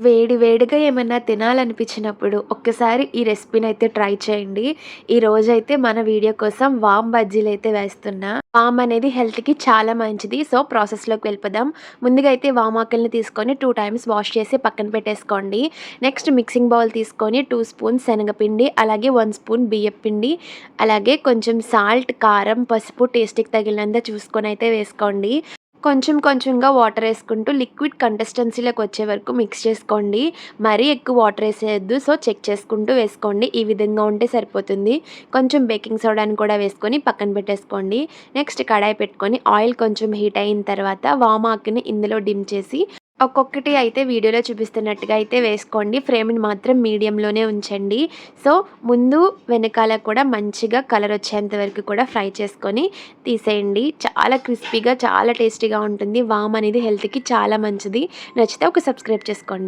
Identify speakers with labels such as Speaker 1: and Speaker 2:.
Speaker 1: వేడి వేడిగా ఏమైనా తినాలనిపించినప్పుడు ఒక్కసారి ఈ రెసిపీని అయితే ట్రై చేయండి. ఈ రోజైతే మన వీడియో కోసం వామ్ బజ్జీలైతే వేస్తున్నా. వామ్ అనేది హెల్త్‌కి చాలా మంచిది. సో, ప్రాసెస్‌లోకి వెళ్ళిపోదాం. ముందుగా అయితే వామాకుల్ని తీసుకొని టూ టైమ్స్ వాష్ చేసి పక్కన పెట్టేసుకోండి. నెక్స్ట్ మిక్సింగ్ బౌల్ తీసుకొని టూ స్పూన్స్ శనగపిండి, అలాగే వన్ స్పూన్ బియ్యపిండి, అలాగే కొంచెం సాల్ట్, కారం, పసుపు టేస్ట్‌కి తగిలినంత చూసుకొని అయితే వేసుకోండి. కొంచెం కొంచెంగా వాటర్ వేసుకుంటూ లిక్విడ్ కన్సిస్టెన్సీలోకి వచ్చే వరకు మిక్స్ చేసుకోండి. మరీ ఎక్కువ వాటర్ వేసేయద్దు సో, చెక్ చేసుకుంటూ వేసుకోండి. ఈ విధంగా ఉంటే సరిపోతుంది. కొంచెం బేకింగ్ సోడాని కూడా వేసుకొని పక్కన పెట్టేసుకోండి. నెక్స్ట్ కడాయి పెట్టుకొని ఆయిల్ కొంచెం హీట్ అయిన తర్వాత వామాకుని ఇందులో డిమ్ చేసి ఒక్కొక్కటి అయితే వీడియోలో చూపిస్తున్నట్టుగా అయితే వేసుకోండి. ఫ్రేమ్ని మాత్రం మీడియంలోనే ఉంచండి. సో, ముందు వెనకాల కూడా మంచిగా కలర్ వచ్చేంత వరకు కూడా ఫ్రై చేసుకొని తీసేయండి. చాలా క్రిస్పీగా చాలా టేస్టీగా ఉంటుంది. వామ్ అనేది హెల్త్‌కి చాలా మంచిది. నచ్చితే ఒక సబ్స్క్రైబ్ చేసుకోండి.